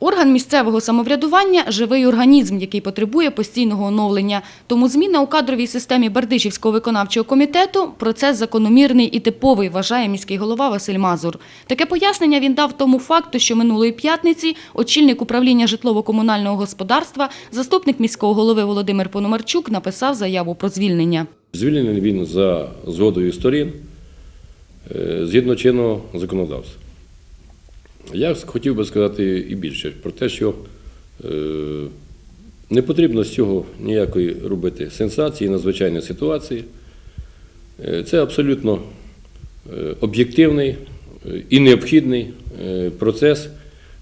Орган місцевого самоврядування – живий організм, який потребує постійного оновлення. Тому зміна у кадровій системі Бердичівського виконавчого комітету – процес закономірний і типовий, вважає міський голова Василь Мазур. Таке пояснення він дав тому факту, що минулої п'ятниці очільник управління житлово-комунального господарства, заступник міського голови Володимир Пономарчук написав заяву про звільнення. Звільнений він за згодою сторін е, згідно чинного законодавства. Я хотів би сказати і більше про те, що е, не потрібно з цього ніякої робити сенсації, надзвичайної ситуації. Е, Це абсолютно е, об'єктивний і необхідний процес,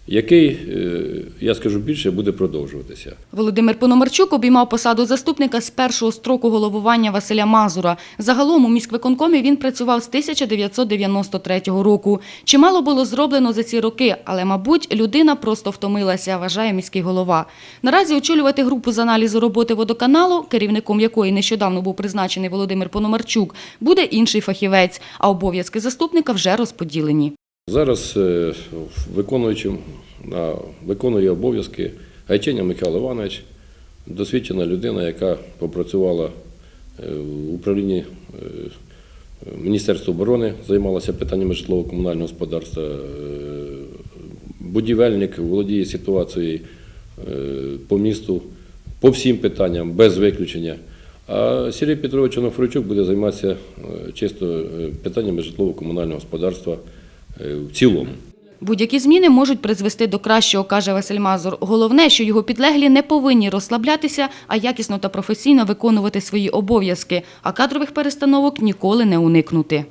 який, е, я скажу більше, буде продовжуватися. Володимир Пономарчук обіймав посаду заступника з першого строку головування Василя Мазура. Загалом у міськвиконкомі він працював з 1993 року. Чимало було зроблено за ці роки, але, мабуть, людина просто втомилася, вважає міський голова. Наразі очолювати групу з аналізу роботи водоканалу, керівником якої нещодавно був призначений Володимир Пономарчук, буде інший фахівець, а обов'язки заступника вже розподілені. Зараз е, виконуючим, виконує обов'язки Гайчиня Михайло Іванович, досвідчена людина, яка попрацювала е, в управлінні е, Міністерства оборони, займалася питаннями житлово-комунального господарства, будівельник, володіє ситуацією по місту, по всім питанням, без виключення. А Сергій Петрович Онофричук буде займатися чисто питаннями житлово-комунального господарства в цілому. Будь-які зміни можуть призвести до кращого, каже Василь Мазур. Головне, що його підлеглі не повинні розслаблятися, а якісно та професійно виконувати свої обов'язки, а кадрових перестановок ніколи не уникнути.